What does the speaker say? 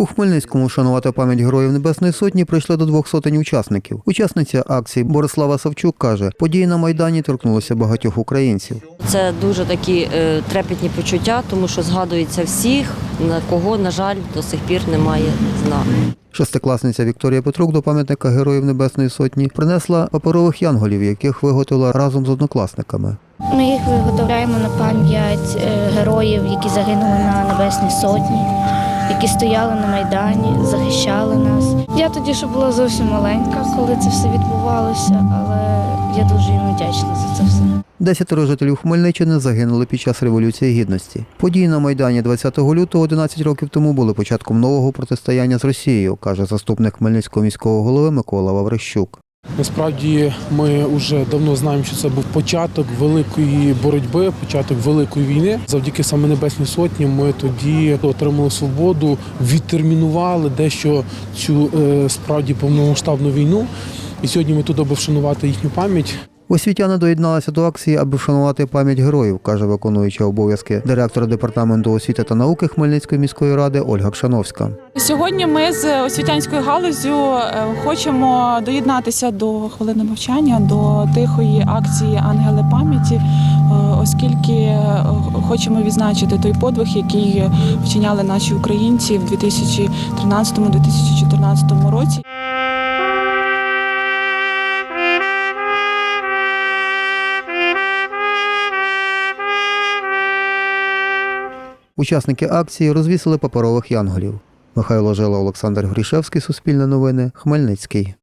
У Хмельницькому вшанувати пам'ять Героїв Небесної Сотні прийшли до двох сотень учасників. Учасниця акції Борислава Савчук каже, події на Майдані торкнулися багатьох українців. Це дуже такі е, трепетні почуття, тому що згадується всіх, на кого, на жаль, до сих пір немає знаку. Шестикласниця Вікторія Петрук до пам'ятника Героїв Небесної Сотні принесла паперових янголів, яких виготовила разом з однокласниками. Ми їх виготовляємо на пам'ять е, героїв, які загинули на Небесній Сотні, які стояли на Майдані, захищали нас. Я тоді ще була зовсім маленька, коли це все відбувалося, але я дуже їм вдячна за це все. Десятеро жителів Хмельниччини загинули під час Революції Гідності. Події на Майдані 20 лютого 11 років тому були початком нового протистояння з Росією, каже заступник Хмельницького міського голови Микола Ваврищук. Насправді ми вже давно знаємо, що це був початок великої боротьби, початок великої війни. Завдяки саме Небесній Сотні ми тоді отримали свободу, відтермінували дещо цю е, справді повномасштабну війну. І сьогодні ми тут, аби вшанувати їхню пам'ять. Освітяни доєдналися до акції, аби вшанувати пам'ять героїв, каже виконуюча обов'язки директора департаменту освіти та науки Хмельницької міської ради Ольга Пшановська. Сьогодні ми з освітянською галузю е, хочемо доєднатися до хвилини мовчання, до тихої акції Ангели пам'яті, е, оскільки е, хочемо відзначити той подвиг, який вчиняли наші українці в 2013-2014 році. Учасники акції розвісили паперових янголів. Михайло Жила, Олександр Грішевський, Суспільне новини, Хмельницький.